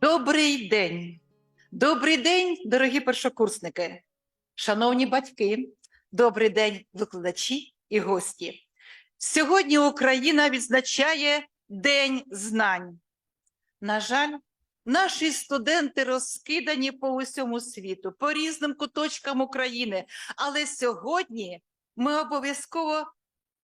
Добрий день. Добрий день, дорогі першокурсники, шановні батьки, добрий день, викладачі і гості. Сьогодні Україна відзначає День знань. На жаль, наші студенти розкидані по усьому світу, по різним куточкам України. Але сьогодні ми обов'язково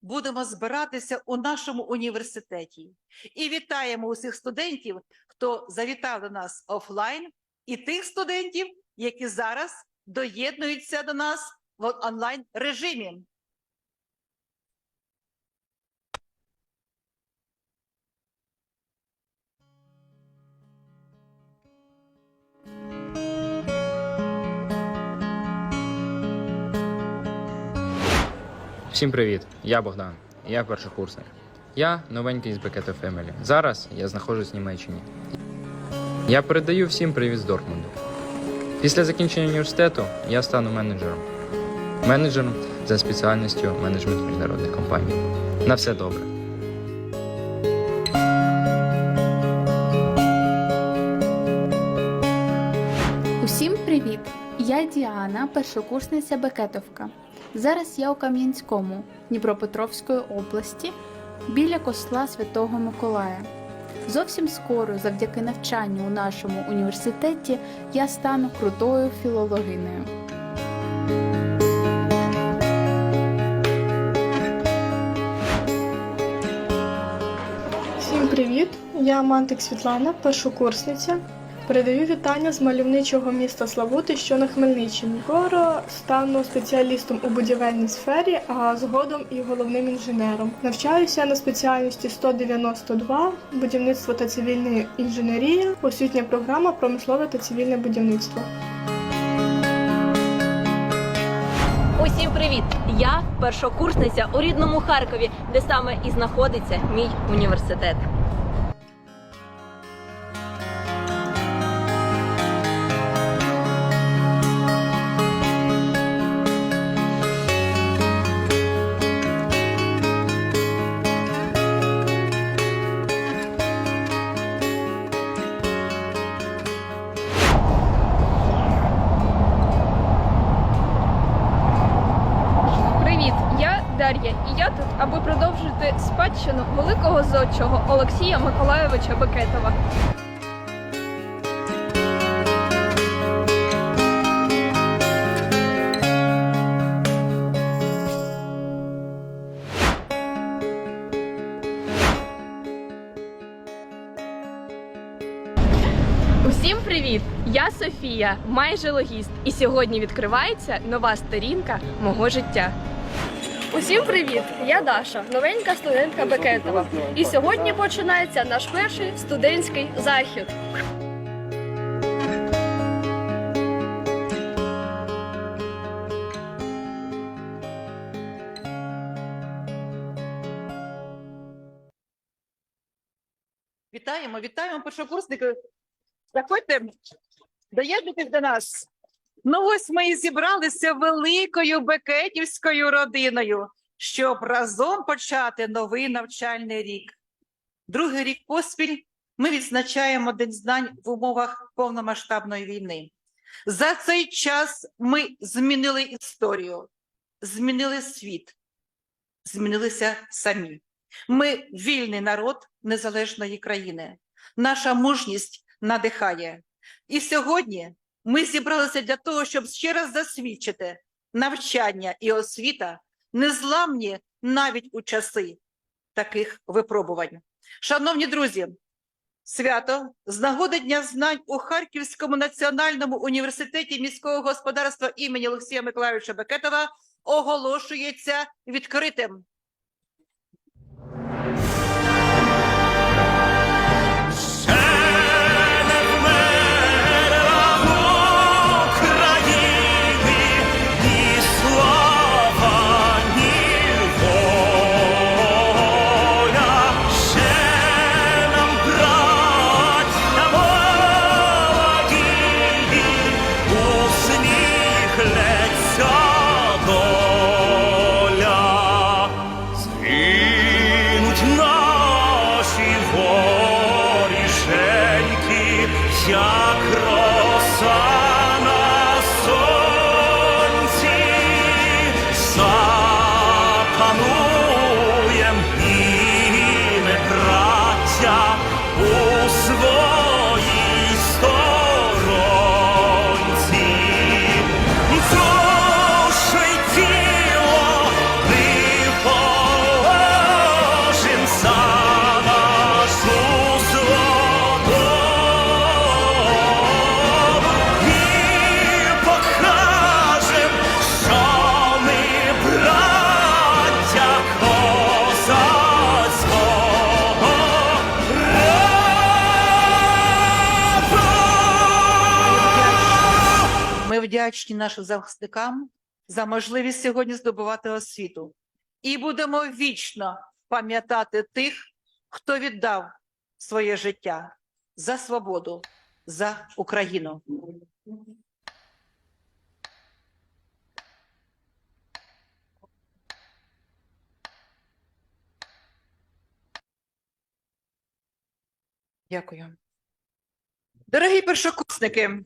будемо збиратися у нашому університеті. І вітаємо усіх студентів, хто завітав до нас офлайн, і тих студентів, які зараз доєднуються до нас в онлайн режимі. Всім привіт! Я Богдан. Я першокурсник. Я новенький з Бекета Family. Зараз я знаходжусь в Німеччині. Я передаю всім привіт з Дортмунду. Після закінчення університету я стану менеджером. Менеджером за спеціальністю менеджмент міжнародних компаній. На все добре. Усім привіт! Я Діана, першокурсниця Бекетовка. Зараз я у Кам'янському, Дніпропетровської області, біля косла Святого Миколая. Зовсім скоро, завдяки навчанню у нашому університеті, я стану крутою філологинею. Всім привіт! Я Мантик Світлана, першокурсниця. Передаю вітання з мальовничого міста Славути, що на Хмельниччині. Скоро стану спеціалістом у будівельній сфері, а згодом і головним інженером. Навчаюся на спеціальності 192 будівництво та цивільна інженерія, освітня програма промислове та цивільне будівництво. Усім привіт! Я першокурсниця у рідному Харкові, де саме і знаходиться мій університет. Олексія Миколайовича Бекетова. Усім привіт! Я Софія, майже логіст, і сьогодні відкривається нова сторінка мого життя. Усім привіт! Я Даша, новенька студентка Бекетова. І сьогодні починається наш перший студентський захід. Вітаємо, вітаємо першокурсники. Заходьте, доєднуйтесь до нас. Ну ось ми і зібралися великою бекетівською родиною, щоб разом почати новий навчальний рік. Другий рік поспіль ми відзначаємо День знань в умовах повномасштабної війни. За цей час ми змінили історію, змінили світ, змінилися самі. Ми вільний народ незалежної країни. Наша мужність надихає. І сьогодні ми зібралися для того, щоб ще раз засвідчити навчання і освіта незламні навіть у часи таких випробувань. Шановні друзі, свято з нагоди Дня знань у Харківському національному університеті міського господарства імені Олексія Миколайовича Бекетова оголошується відкритим. Вдячні нашим захисникам за можливість сьогодні здобувати освіту. І будемо вічно пам'ятати тих, хто віддав своє життя за свободу, за Україну. Дякую. Дорогі першокурсники,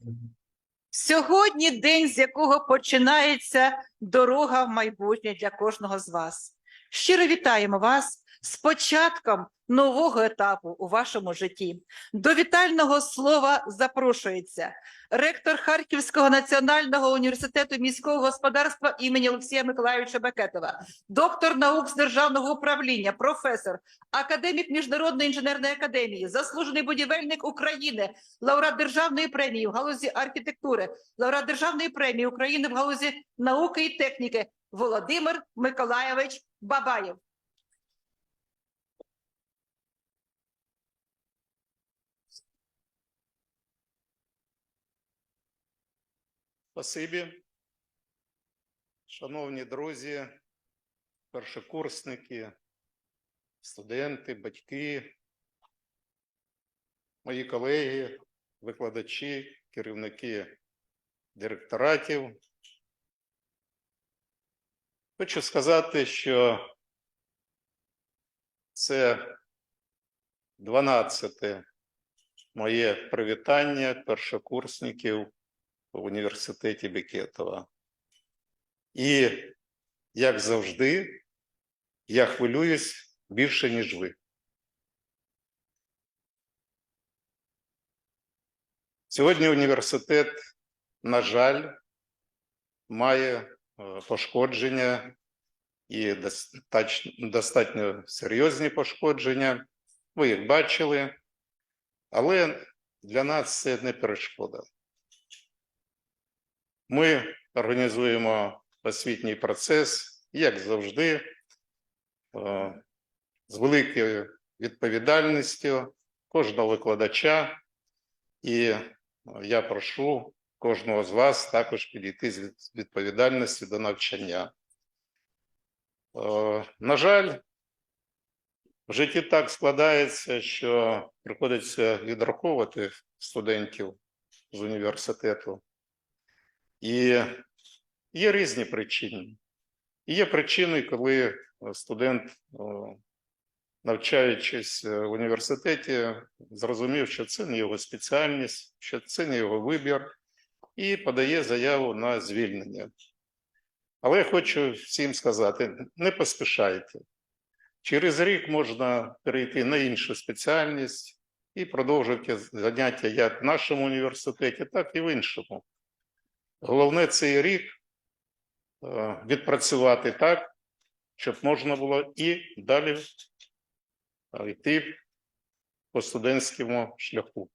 Сьогодні день, з якого починається дорога в майбутнє для кожного з вас. Щиро вітаємо вас з початком нового етапу у вашому житті. До вітального слова запрошується ректор Харківського національного університету міського господарства імені Олексія Миколайовича Бекетова, доктор наук з державного управління, професор, академік Міжнародної інженерної академії, заслужений будівельник України, лауреат державної премії в галузі архітектури, лауреат державної премії України в галузі науки і техніки Володимир Миколайович Бабаєв. Спасибі. Шановні друзі, першокурсники, студенти, батьки, мої колеги, викладачі, керівники директоратів. Хочу сказати, що це 12 моє привітання першокурсників в університеті Бекетова. І, як завжди, я хвилююсь більше, ніж ви. Сьогодні університет, на жаль, має е, пошкодження і достатньо серйозні пошкодження. Ви їх бачили, але для нас це не перешкода. Ми організуємо освітній процес, як завжди, е, з великою відповідальністю кожного викладача, і е, я прошу кожного з вас також підійти з від- відповідальністю до навчання. Е, На жаль, в житті так складається, що приходиться відраховувати студентів з університету. І є різні причини. І є причини, коли е, студент, навчаючись е, в університеті, зрозумів, що це не його спеціальність, що це не його вибір, і подає заяву на звільнення. Але я хочу всім сказати: не поспішайте. Через рік можна перейти на іншу спеціальність і продовжувати заняття як в нашому університеті, так і в іншому. Головне цей рік е, відпрацювати так, щоб можна було і далі е, йти по студентському шляху.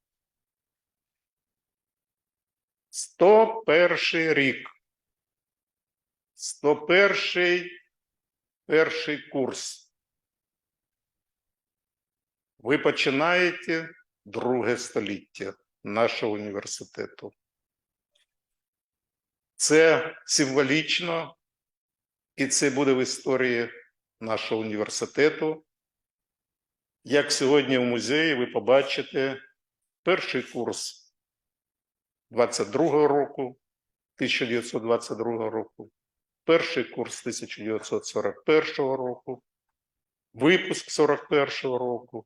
101 рік. 101 перший курс. Ви починаєте друге століття нашого університету. Це символічно, і це буде в історії нашого університету. Як сьогодні в музеї ви побачите перший курс 22-го року, 1922 року, перший курс 1941 року, випуск 41 року.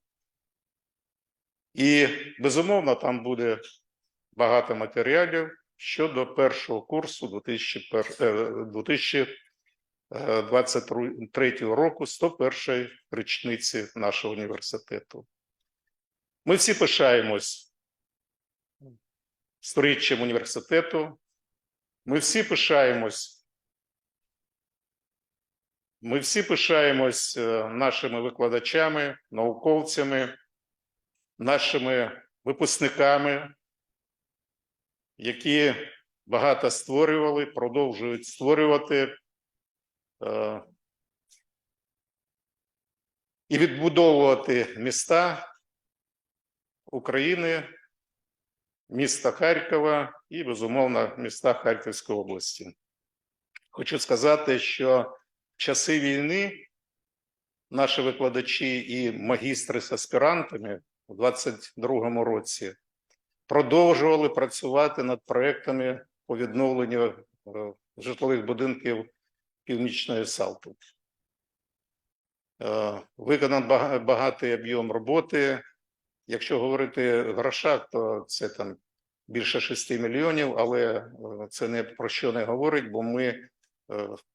І, безумовно, там буде багато матеріалів щодо першого курсу 2001 е, 2023 року, 101 річниці нашого університету. Ми всі пишаємось сторіччям університету. Ми всі пишаємось. Ми всі пишаємось е, нашими викладачами, науковцями, нашими випускниками, які багато створювали, продовжують створювати е, і відбудовувати міста України, міста Харкова і, безумовно, міста Харківської області. Хочу сказати, що в часи війни наші викладачі і магістри з аспірантами у 22-му році продовжували працювати над проектами по відновленню е, житлових будинків Північної Салти. Е, Виконан багатий об'єм роботи. Якщо говорити в грошах, то це там більше 6 мільйонів, але е, це не про що не говорить, бо ми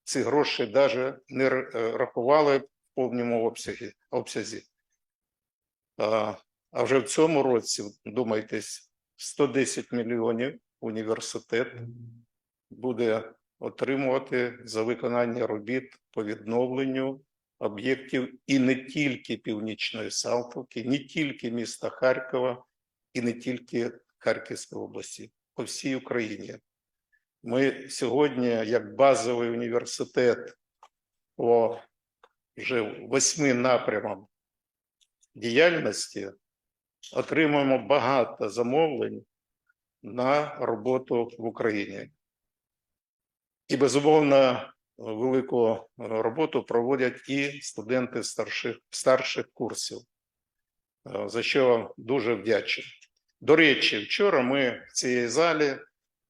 ці гроші навіть не рахували в повному обсязі. а вже в цьому році, думайтесь, 110 мільйонів університет буде отримувати за виконання робіт по відновленню об'єктів і не тільки Північної Салтовки, не тільки міста Харкова і не тільки Харківської області, по всій Україні. Ми сьогодні, як базовий університет по вже восьми напрямам діяльності, отримуємо багато замовлень на роботу в Україні. І, безумовно, велику роботу проводять і студенти старших, старших курсів, за що дуже вдячний. До речі, вчора ми в цій залі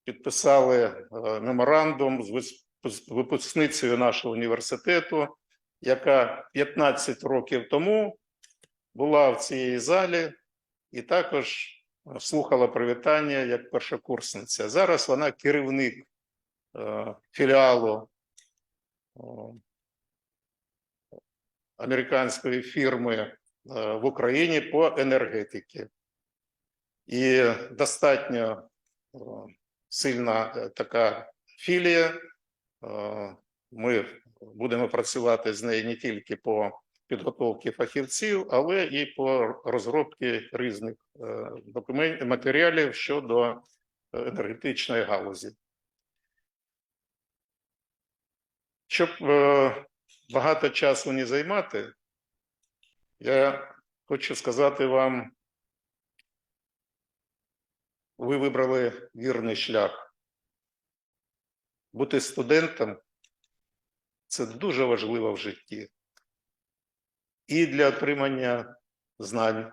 підписали е, меморандум з випускницею нашого університету, яка 15 років тому була в цій залі і також слухала привітання як першокурсниця. Зараз вона керівник е, філіалу американської фірми е, в Україні по енергетиці. І достатньо сильна е, така філія. Ми будемо працювати з нею не тільки по підготовці фахівців, але і по розробці різних е, документів, матеріалів щодо е, енергетичної галузі. Щоб е, багато часу не займати, я хочу сказати вам, ви вибрали вірний шлях. Бути студентом це дуже важливо в житті. І для отримання знань,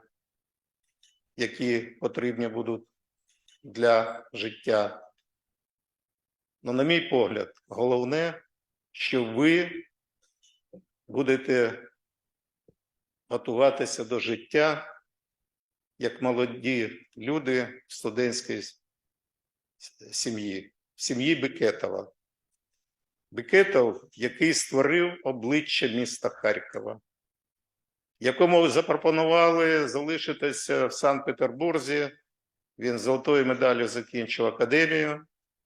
які потрібні будуть для життя. Ну, на мій погляд, головне, що ви будете готуватися до життя як молоді люди в студентській сім'ї, в сім'ї Бекетова. Бекетов, який створив обличчя міста Харкова, якому запропонували залишитися в Санкт-Петербурзі. Він золотою медаллю закінчив академію,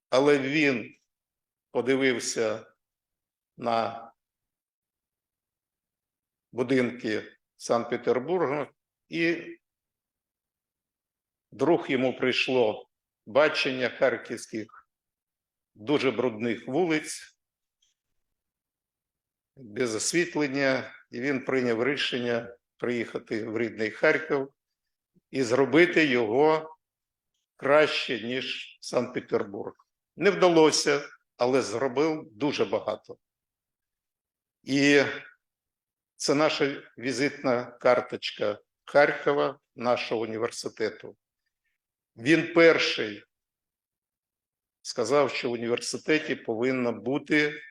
але він подивився на будинки Санкт-Петербургу, і друг йому прийшло бачення харківських дуже брудних вулиць, без освітлення, і він прийняв рішення приїхати в рідний Харків і зробити його краще, ніж Санкт-Петербург. Не вдалося, але зробив дуже багато. І це наша візитна карточка Харкова, нашого університету. Він перший сказав, що в університеті повинен бути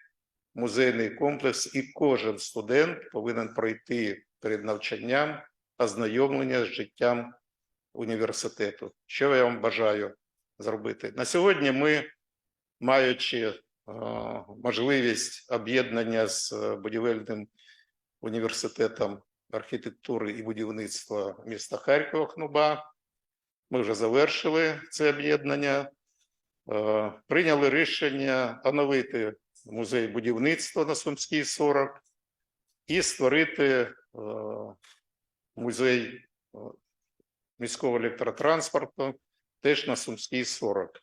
музейний комплекс, і кожен студент повинен пройти перед навчанням ознайомлення з життям університету. Що я вам бажаю зробити. На сьогодні ми, маючи е, можливість об'єднання з е, будівельним університетом архітектури і будівництва міста Харкова ХНУБА, ми вже завершили це об'єднання. Е, Прийняли рішення оновити музей будівництва на Сумській 40 і створити е, музей е, міського електротранспорту теж на Сумській 40.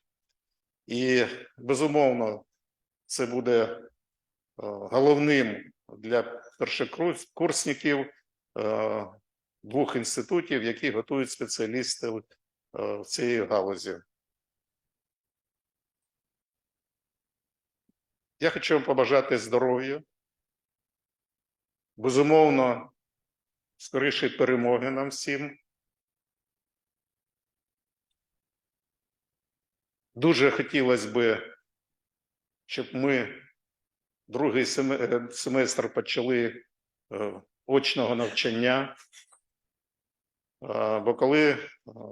І безумовно, це буде е, головним для першокурсників двох інститутів, які готують спеціалістів е, в цій галузі. Я хочу вам побажати здоров'я, безумовно, скорішої перемоги нам всім. Дуже хотілося би, щоб ми другий е, семестр почали е, очного навчання. Бо коли е,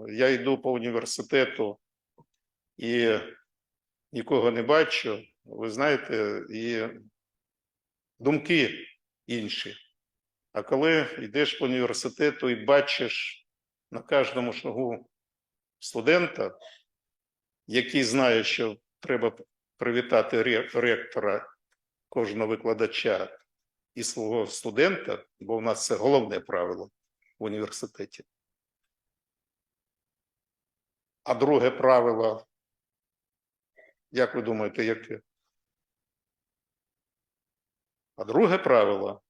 я йду по університету і нікого не бачу, ви знаєте, і думки інші. А коли йдеш по університету і бачиш на кожному шагу студента, який знає, що треба привітати ректора кожного викладача і свого студента, бо в нас це головне правило в університеті. А друге правило, як ви думаєте, яке? А друге правило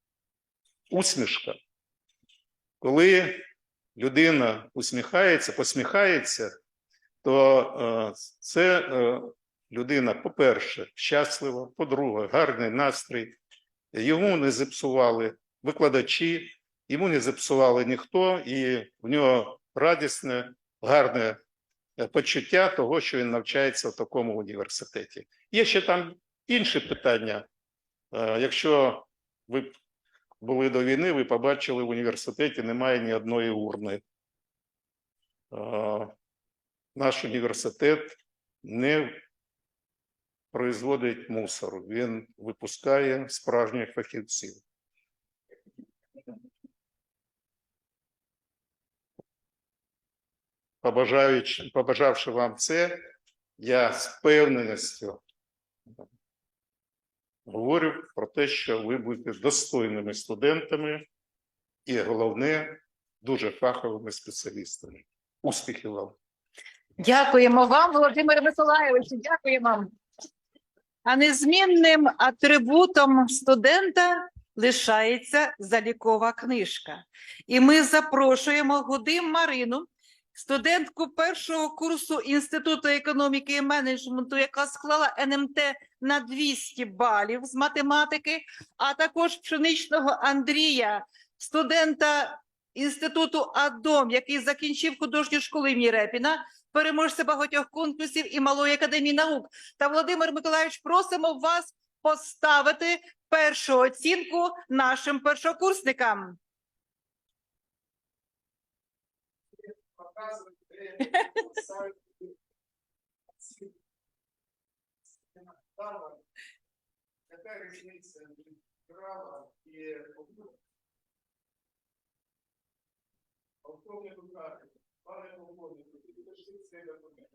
усмішка. Коли людина усміхається, посміхається, то е, це е, людина, по-перше, щаслива, по-друге, гарний настрій. Йому не зіпсували викладачі, йому не зіпсували ніхто, і в нього радісне, гарне е, почуття того, що він навчається в такому університеті. Є ще там інші питання. Е, Якщо ви були до війни, ви побачили в університеті немає ні одної урни. Е, Наш університет не производить мусор, він випускає справжніх фахівців. Побажаючи, побажавши вам це, я з впевненістю говорю про те, що ви будете достойними студентами і головне, дуже фаховими спеціалістами. Успіхів вам! Дякуємо вам, Володимире Миколайовичу. Дякуємо вам. А незмінним атрибутом студента лишається залікова книжка. І ми запрошуємо Гудим Марину, студентку першого курсу Інституту економіки і менеджменту, яка склала НМТ на 200 балів з математики, а також пшеничного Андрія, студента Інституту АДОМ, який закінчив художню школу імені Репіна, переможця багатьох конкурсів і Малої академії наук. Та Володимир Миколайович, просимо вас поставити першу оцінку нашим першокурсникам. Яка різниця між права і полковнику кажуть, пане полковнику, ви пишіть цей документ.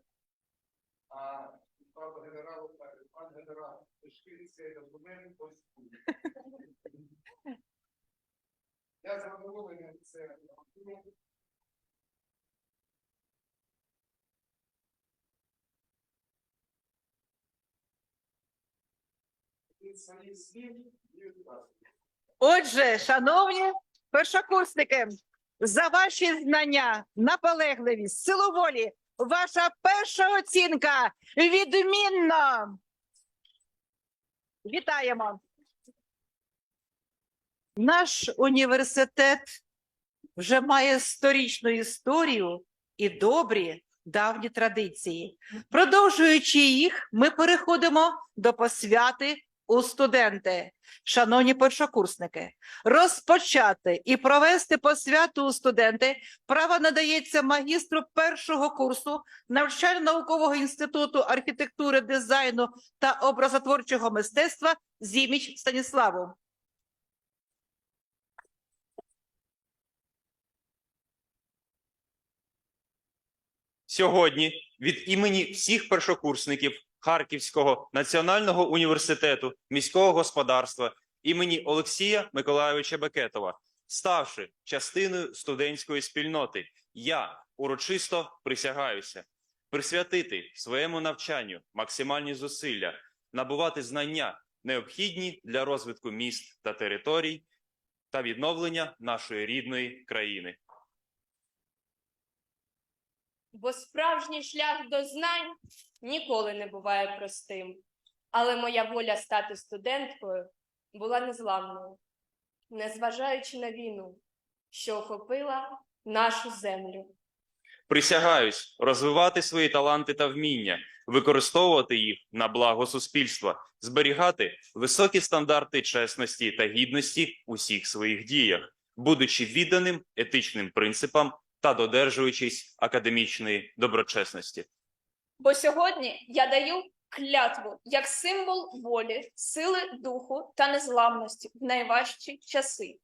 А пан генералу пан генерал, пишіть цей документ ось тут. Я задоволений це. Від своїх слів і від вас. Отже, шановні першокурсники, за ваші знання, наполегливість, силу волі, ваша перша оцінка відмінно. Вітаємо. Наш університет вже має сторічну історію і добрі давні традиції. Продовжуючи їх, ми переходимо до посвяти у студенти, шановні першокурсники, розпочати і провести посвяту у студенти право надається магістру першого курсу навчально-наукового інституту архітектури, дизайну та образотворчого мистецтва Зіміч Станіславу. Сьогодні від імені всіх першокурсників Харківського національного університету міського господарства імені Олексія Миколайовича Бекетова, ставши частиною студентської спільноти, я урочисто присягаюся присвятити своєму навчанню максимальні зусилля, набувати знання, необхідні для розвитку міст та територій та відновлення нашої рідної країни. Бо справжній шлях до знань ніколи не буває простим. Але моя воля стати студенткою була незламною, незважаючи на війну, що охопила нашу землю. Присягаюсь розвивати свої таланти та вміння, використовувати їх на благо суспільства, зберігати високі стандарти чесності та гідності у всіх своїх діях, будучи відданим етичним принципам та додержуючись академічної доброчесності. Бо сьогодні я даю клятву як символ волі, сили духу та незламності в найважчі часи.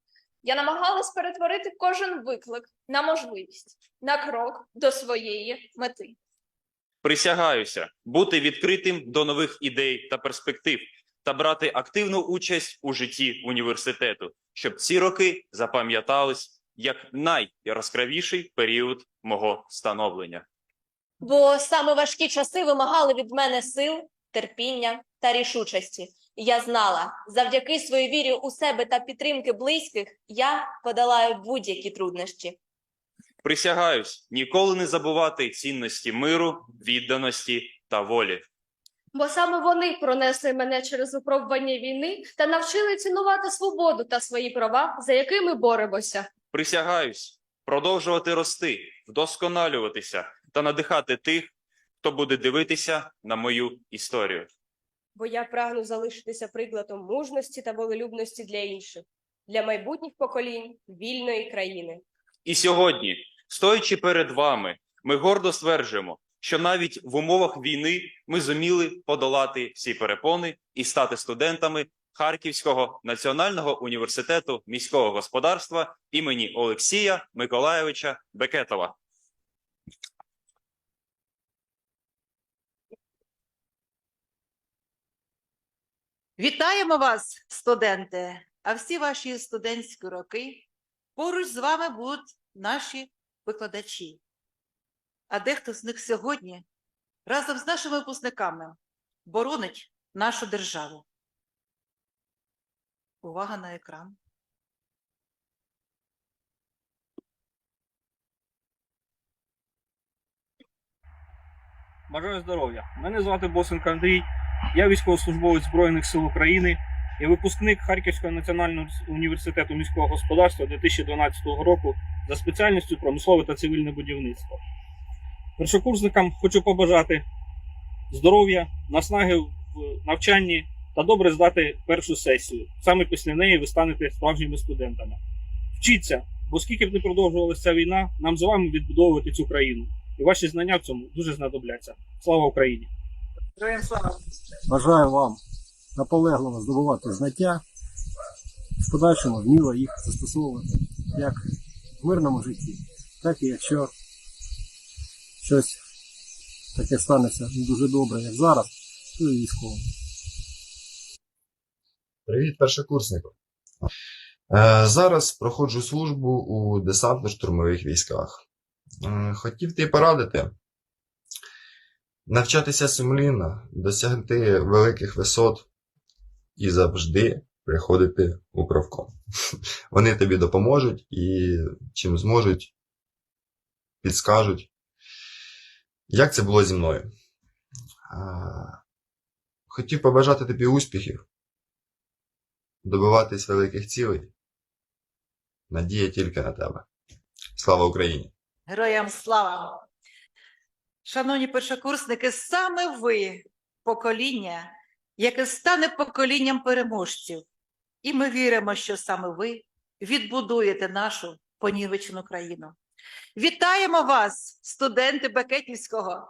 Я намагалась перетворити кожен виклик на можливість, на крок до своєї мети. Присягаюся бути відкритим до нових ідей та перспектив та брати активну участь у житті університету, щоб ці роки запам'ятались як найяскравіший період мого становлення. Бо саме важкі часи вимагали від мене сил, терпіння та рішучості. І Я знала, завдяки своїй вірі у себе та підтримки близьких, я подолаю будь-які труднощі. Присягаюсь ніколи не забувати цінності миру, відданості та волі. Бо саме вони пронесли мене через випробування війни та навчили цінувати свободу та свої права, за якими боремося. Присягаюсь продовжувати рости, вдосконалюватися та надихати тих, хто буде дивитися на мою історію. Бо я прагну залишитися прикладом мужності та волелюбності для інших, для майбутніх поколінь вільної країни. І сьогодні, стоячи перед вами, ми гордо стверджуємо, що навіть в умовах війни ми зуміли подолати всі перепони і стати студентами Харківського національного університету міського господарства імені Олексія Миколайовича Бекетова. Вітаємо вас, студенти! А всі ваші студентські роки поруч з вами будуть наші викладачі. А дехто з них сьогодні разом з нашими випускниками боронить нашу державу. Увага на екран. Бажаю здоров'я. Мене звати Босенко Андрій. Я військовослужбовець Збройних сил України і випускник Харківського національного університету міського господарства 2012 року за спеціальністю промислове та цивільне будівництво. Першокурсникам хочу побажати здоров'я, наснаги в навчанні та добре здати першу сесію. Саме після неї ви станете справжніми студентами. Вчіться, бо скільки б не продовжувалася ця війна, нам з вами відбудовувати цю країну. І ваші знання в цьому дуже знадобляться. Слава Україні! Героям слава! Бажаю вам наполегливо здобувати знаття, в подальшому вміло їх застосовувати як в мирному житті, так і якщо щось таке станеться не дуже добре, як зараз, то і військовому. Привіт, першокурснику. Е, зараз проходжу службу у десантно-штурмових військах. Е, хотів ти порадити навчатися сумлінно, досягти великих висот і завжди приходити у правком. Вони тобі допоможуть і чим зможуть, підскажуть. Як це було зі мною? Е, Хотів побажати тобі успіхів добиватись великих цілей. Надія тільки на тебе. Слава Україні! Героям слава! Шановні першокурсники, саме ви, покоління, яке стане поколінням переможців. І ми віримо, що саме ви відбудуєте нашу понівечену країну. Вітаємо вас, студенти Бекетівського